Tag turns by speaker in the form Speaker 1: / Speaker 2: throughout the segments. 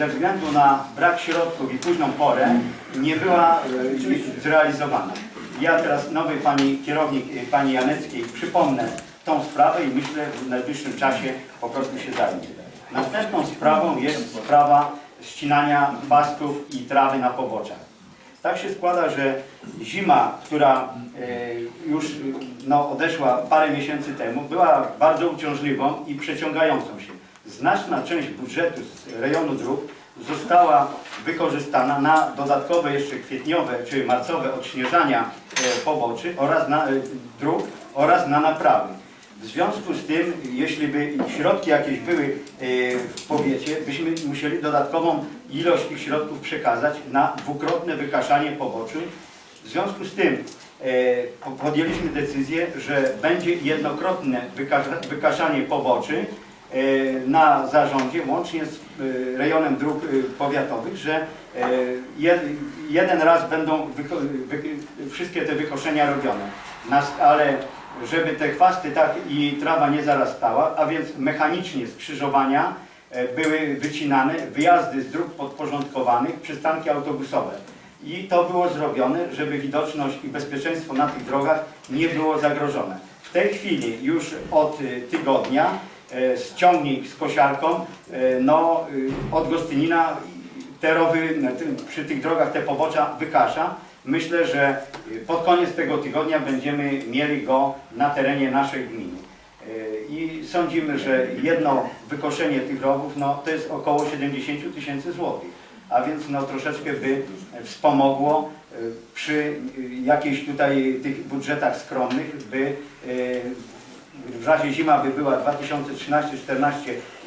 Speaker 1: ze względu na brak środków i późną porę nie była e, zrealizowana. Ja teraz nowej pani kierownik, e, pani Janeckiej przypomnę tą sprawę i myślę w najbliższym czasie po prostu się zajmie. Następną sprawą jest sprawa ścinania chwastów i trawy na poboczach. Tak się składa, że zima, która e, już no, odeszła parę miesięcy temu, była bardzo uciążliwą i przeciągającą się. Znaczna część budżetu z rejonu dróg została wykorzystana na dodatkowe jeszcze kwietniowe czy marcowe odśnieżania e, poboczy oraz na, e, dróg oraz na naprawy. W związku z tym, jeśli by środki jakieś były e, w powiecie, byśmy musieli dodatkową ilość tych środków przekazać na dwukrotne wykaszanie poboczy. W związku z tym po- podjęliśmy decyzję, że będzie jednokrotne wyka- wykaszanie poboczy na zarządzie, łącznie z e, rejonem dróg e, powiatowych, że e, jed, jeden raz będą wszystkie te wykoszenia robione. Ale żeby te chwasty tak i trawa nie zarastała, a więc mechanicznie skrzyżowania e, były wycinane, wyjazdy z dróg podporządkowanych, przystanki autobusowe. I to było zrobione, żeby widoczność i bezpieczeństwo na tych drogach nie było zagrożone. W tej chwili już od tygodnia e, z ciągnik z kosiarką e, no, y, od Gostynina te rowy przy tych drogach te pobocza wykasza. Myślę, że y, pod koniec tego tygodnia będziemy mieli go na terenie naszej gminy. Y, I sądzimy, że jedno wykoszenie tych rowów no, to jest około 70 tysięcy złotych. A więc no, troszeczkę by wspomogło przy y, jakichś tutaj tych budżetach skromnych, by w razie zima by była 2013-14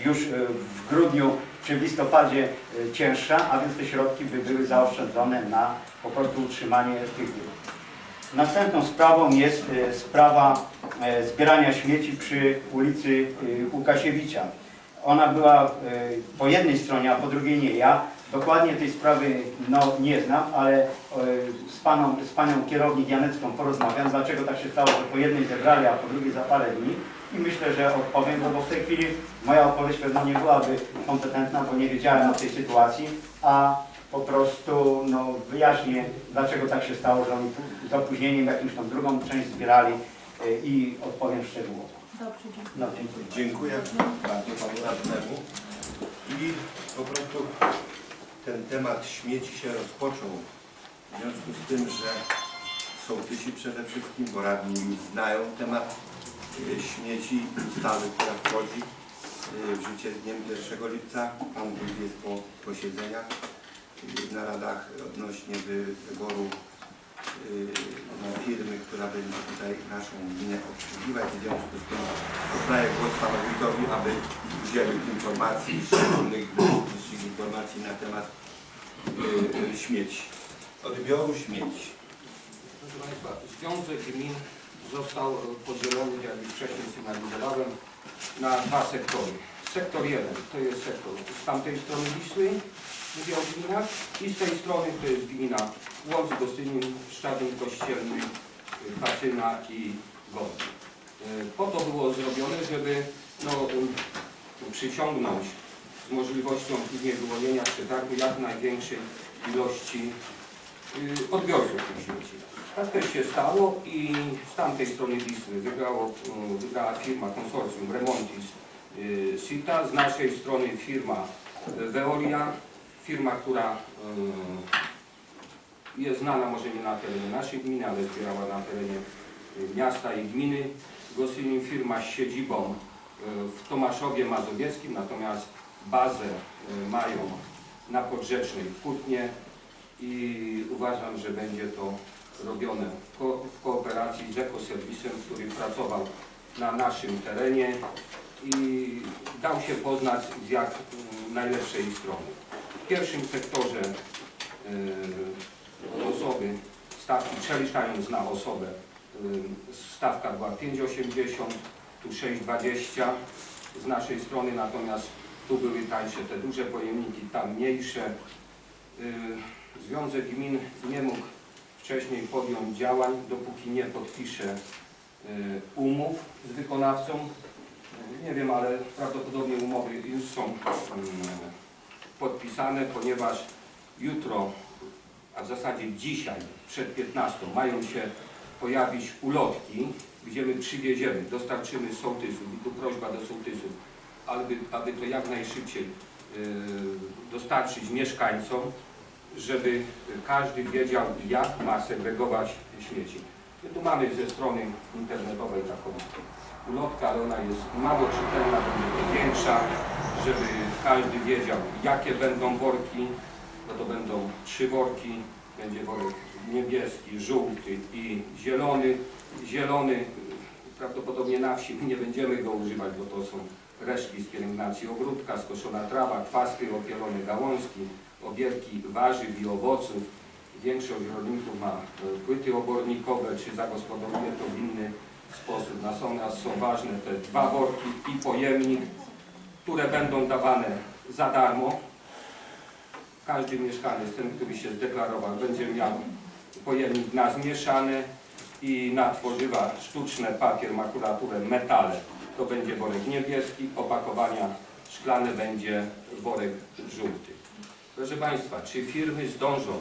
Speaker 1: już y, w grudniu czy w listopadzie y, cięższa, a więc te środki by były zaoszczędzone na po prostu utrzymanie tych dróg. Następną sprawą jest e, sprawa e, zbierania śmieci przy ulicy e, Łukasiewicza. Ona była e, po jednej stronie, a po drugiej nie. Ja dokładnie tej sprawy no, nie znam, ale e, z, paną, z panią kierownik Janecką porozmawiam, dlaczego tak się stało, że po jednej zebrali, a po drugiej za parę dni. I myślę, że odpowiem, no bo w tej chwili moja odpowiedź pewno nie byłaby kompetentna, bo nie wiedziałem o tej sytuacji, a po prostu no, wyjaśnię, dlaczego tak się stało, że oni z opóźnieniem jakąś tam drugą część zbierali e, i odpowiem szczegółowo.
Speaker 2: Dziękuję.
Speaker 1: No, dziękuję.
Speaker 3: Dziękuję bardzo panu radnemu. I po prostu ten temat śmieci się rozpoczął w związku z tym, że sołtysi przede wszystkim, bo radni znają temat y, śmieci, ustawy, która wchodzi y, w życie z dniem 1 lipca. Pan wójt jest po posiedzeniach y, na radach odnośnie wy- wyboru na firmy, która będzie tutaj naszą gminę obsługiwać. W związku z tym oddaję głos panu wójtowi, aby udzielił informacji, szczególnych informacji na temat y, y, śmieci, odbioru śmieci.
Speaker 4: Proszę Państwa, Związek Gmin został podzielony, jak już wcześniej sygnalizowałem, na dwa sektory. Sektor jeden to jest sektor z tamtej strony Wisły, mówię o gminach, i z tej strony to jest gmina Łomż, Gostynin, Szczadin, Kościelny, y, Pacyna i Gorki. Y, Po to było zrobione, żeby no, y, przyciągnąć z możliwością później wyłonienia przetargu jak największej ilości y, odbiorców tych śmieci. Tak też się stało i z tamtej strony Wisły wygrało, wygrała firma konsorcjum Remontis Sita, z naszej strony firma Veolia, firma, która y, jest znana może nie na terenie naszej gminy, ale zbierała na terenie y, miasta i gminy. Gostynin firma z siedzibą y, w Tomaszowie Mazowieckim, natomiast bazę mają na Podrzecznej w Kutnie i uważam, że będzie to robione w, w kooperacji z ekoserwisem, który pracował na naszym terenie i dał się poznać z jak najlepszej strony. Pierwszym sektorze yy, osoby, stawki przeliczając na osobę, yy, stawka była 5,80, tu 6,20 z naszej strony, natomiast tu były tańsze te duże pojemniki, tam mniejsze. Yy, Związek Gmin nie mógł wcześniej podjąć działań, dopóki nie podpisze umów z wykonawcą. Nie wiem, ale prawdopodobnie umowy już są podpisane, ponieważ jutro, a w zasadzie dzisiaj przed 15 mają się pojawić ulotki, gdzie my przywieziemy, dostarczymy sołtysów i tu prośba do sołtysów, aby, aby to jak najszybciej yy, dostarczyć mieszkańcom, żeby każdy wiedział, jak ma segregować śmieci. My tu mamy ze strony internetowej taką ulotkę, ale ona jest mało czytelna, większa, żeby każdy wiedział, jakie będą worki, bo to będą trzy worki, będzie worek niebieski, żółty i zielony. Zielony prawdopodobnie na wsi my nie będziemy go używać, bo to są resztki z pielęgnacji ogródka, skoszona trawa, kwasty, opielone gałązki, obierki warzyw i owoców. Większość rolników ma e, płyty obornikowe, czy zagospodaruje to w inny sposób. Natomiast są ważne te dwa worki i pojemnik, które będą dawane za darmo. Każdy mieszkaniec, ten, który się zdeklarował, będzie miał pojemnik na zmieszane i na tworzywa sztuczne, papier, makulaturę, metale. To będzie worek niebieski, opakowania szklane będzie worek żółty. Proszę Państwa, czy firmy zdążą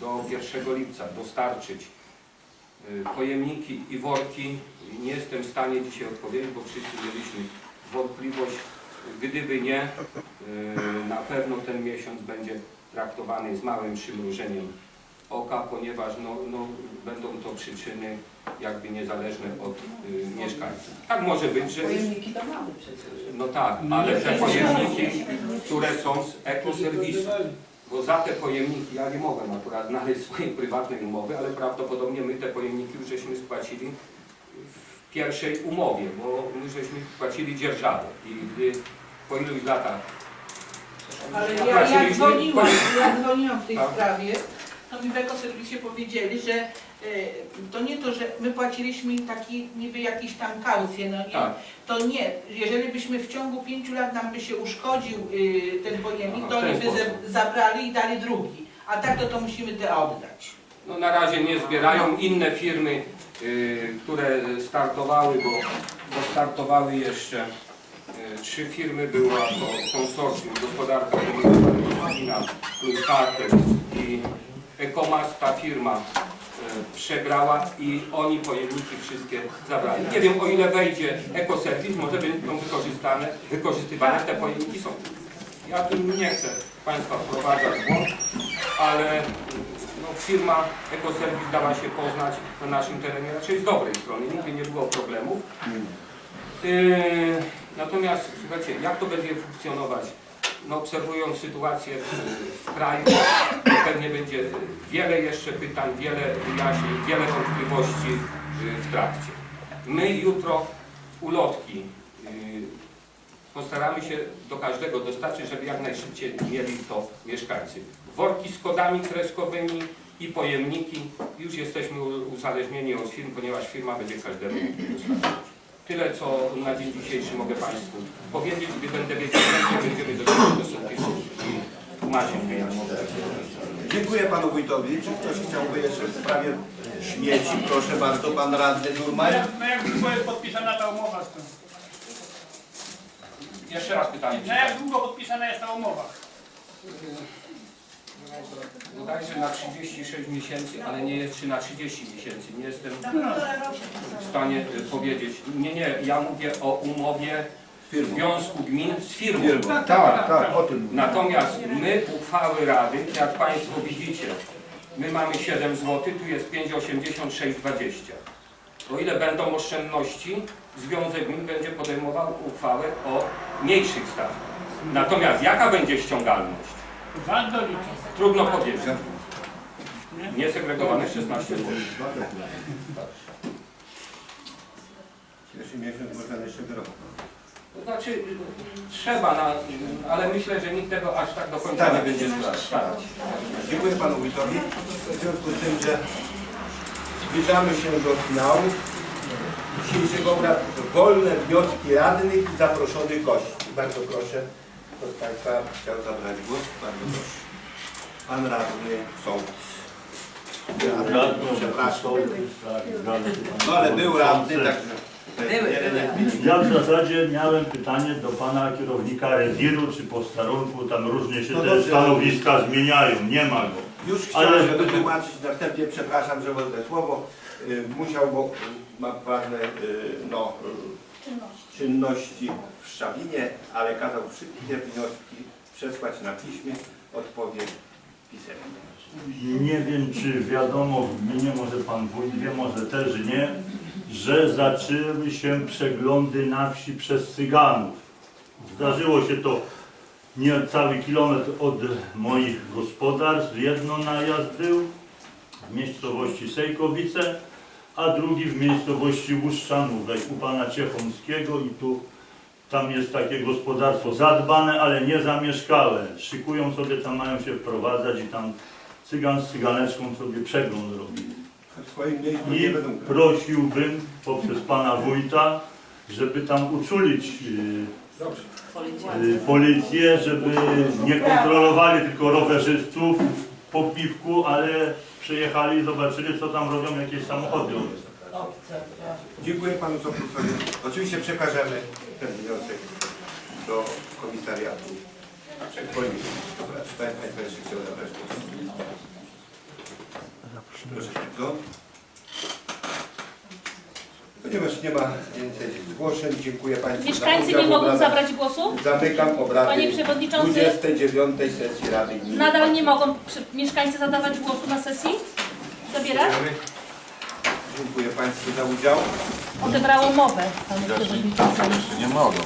Speaker 4: do 1 lipca dostarczyć y, pojemniki i worki? Nie jestem w stanie dzisiaj odpowiedzieć, bo wszyscy mieliśmy wątpliwość. Gdyby nie, y, na pewno ten miesiąc będzie traktowany z małym przymrużeniem oka, ponieważ no, no, będą to przyczyny jakby niezależne od y, mieszkańców. Tak może być, że...
Speaker 2: Pojemniki to mamy przecież.
Speaker 4: No tak, ale te pojemniki, które są z ekoserwisu, bo za te pojemniki ja nie mogłem akurat znaleźć swojej prywatnej umowy, ale prawdopodobnie my te pojemniki już żeśmy spłacili w pierwszej umowie, bo my żeśmy płacili dzierżawę i gdy po iluś latach
Speaker 2: Ale ja, ja
Speaker 4: Płaciliśmy
Speaker 2: dzwoniłam, ja dzwoniłam w tej
Speaker 4: Tak.
Speaker 2: sprawie, to mi w ekoserwisie powiedzieli, że e, to nie to, że my płaciliśmy im taki niby jakiś tam kaucję, no nie?
Speaker 4: Tak.
Speaker 2: To nie, jeżeli byśmy w ciągu pięciu lat nam by się uszkodził y, ten pojemnik,
Speaker 4: Aha,
Speaker 2: to
Speaker 4: w ten
Speaker 2: oni by ze,
Speaker 4: sposób.
Speaker 2: zabrali i dali drugi. A tak to to musimy te oddać.
Speaker 4: No na razie nie zbierają inne firmy, które startowały, bo, bo startowały jeszcze y, trzy firmy, była to konsorcjum Gospodarka Komunikacyjna plus Carter i Ecomas, ta firma y, przegrała i oni pojemniki wszystkie zabrali. Nie wiem o ile wejdzie ekoserwis, może będą wykorzystane, wykorzystywane te pojemniki są. Ja tu nie chcę Państwa wprowadzać w błąd, ale firma Ekoserwis dała się poznać na naszym terenie raczej z dobrej strony, nigdy nie było problemów. Yy, natomiast słuchajcie, jak to będzie funkcjonować? No, obserwując sytuację w, kraju, pewnie będzie wiele jeszcze pytań, wiele wyjaśnień, wiele wątpliwości yy, w trakcie. My jutro ulotki yy, postaramy się do każdego dostarczyć, żeby jak najszybciej mieli to mieszkańcy. Worki z kodami kreskowymi i pojemniki. Już jesteśmy uzależnieni od firm, ponieważ firma będzie każdemu dostarczać. Tyle, co na dzień dzisiejszy mogę Państwu powiedzieć. Gdy będę wiedział, więcej, będziemy do tego do sołtysów i Maciej wyjaśni.
Speaker 3: Dziękuję panu wójtowi. Czy ktoś chciałby jeszcze w sprawie śmieci? Proszę bardzo, pan radny Durmaj.
Speaker 5: jak, no jak długo jest podpisana ta umowa z tym?
Speaker 4: Jeszcze raz pytanie.
Speaker 5: No jak długo podpisana jest ta umowa?
Speaker 4: Bodajże na 36 miesięcy, ale nie jest czy na 30 miesięcy. Nie jestem w stanie y, powiedzieć. Nie, nie, ja mówię o umowie Związku Gmin z firmą.
Speaker 3: Tak, tak, o tym.
Speaker 4: Natomiast my uchwały Rady, jak Państwo widzicie, my mamy 7 zł, tu jest 5,86,20. O ile będą oszczędności, Związek Gmin będzie podejmował uchwałę o mniejszych stawkach. Natomiast jaka będzie ściągalność?
Speaker 5: Wam doliczą.
Speaker 4: Trudno powiedzieć. Niesegregowane 16 zł.
Speaker 3: Pierwszy miesiąc można jeszcze rok.
Speaker 4: To znaczy, trzeba, na, ale myślę, że nikt tego aż tak do końca nie będzie starać.
Speaker 3: Dziękuję panu wójtowi. W związku z tym, że zbliżamy się do finału dzisiejszego obrad, wolne wnioski radnych i zaproszonych gości. Bardzo proszę, kto z Państwa chciał zabrać głos? Bardzo proszę. Pan radny sołtys. Przepraszam. No ale był radny, zmieni.
Speaker 6: Ja w zasadzie miałem pytanie do pana kierownika rewiru czy posterunku, tam różnie się
Speaker 3: No
Speaker 6: te
Speaker 3: dobrze.
Speaker 6: stanowiska zmieniają, nie ma go.
Speaker 3: Już chciałem
Speaker 6: Ale-
Speaker 3: wytłumaczyć na wstępie, przepraszam, że wezmę słowo. Y, Musiał, bo y, ma ważne y, no, y, czynności w Szabinie, ale kazał wszystkie wnioski przesłać na piśmie, odpowiedź.
Speaker 6: Nie wiem, czy wiadomo w gminie, może pan wójt wie, może też nie, że zaczęły się przeglądy na wsi przez Cyganów. Zdarzyło się to nie cały kilometr od moich gospodarstw. Jedno najazd był w miejscowości Sejkowice, a drugi w miejscowości Łuszczanówek u pana Ciechomskiego i tu tam jest takie gospodarstwo zadbane, ale nie zamieszkałe. Szykują sobie, tam mają się wprowadzać i tam cygan z cyganeczką sobie przegląd
Speaker 3: nie
Speaker 6: I prosiłbym poprzez pana wójta, żeby tam uczulić y, y, policję, żeby nie kontrolowali tylko rowerzystów po piwku, ale przyjechali i zobaczyli co tam robią jakieś samochody.
Speaker 3: Dziękuję panu Sokusowi. Oczywiście przekażemy ten wniosek do komisariatu policji. Dobra, czy państwo jeszcze chciał zabrać głos? Proszę bardzo. Ponieważ nie ma więcej zgłoszeń, dziękuję państwu
Speaker 7: Mieszkańcy
Speaker 3: za udział
Speaker 7: nie
Speaker 3: w
Speaker 7: mogą
Speaker 3: obradach.
Speaker 7: zabrać głosu?
Speaker 3: Zamykam obrady
Speaker 7: Panie Przewodniczący?
Speaker 3: 29 sesji Rady Gminy.
Speaker 7: Nadal nie mogą przy- mieszkańcy zadawać głosu na sesji? Zabierasz?
Speaker 3: Dziękuję państwu za udział.
Speaker 7: Odebrało mowę, panie przewodniczący.
Speaker 8: Nie mogą.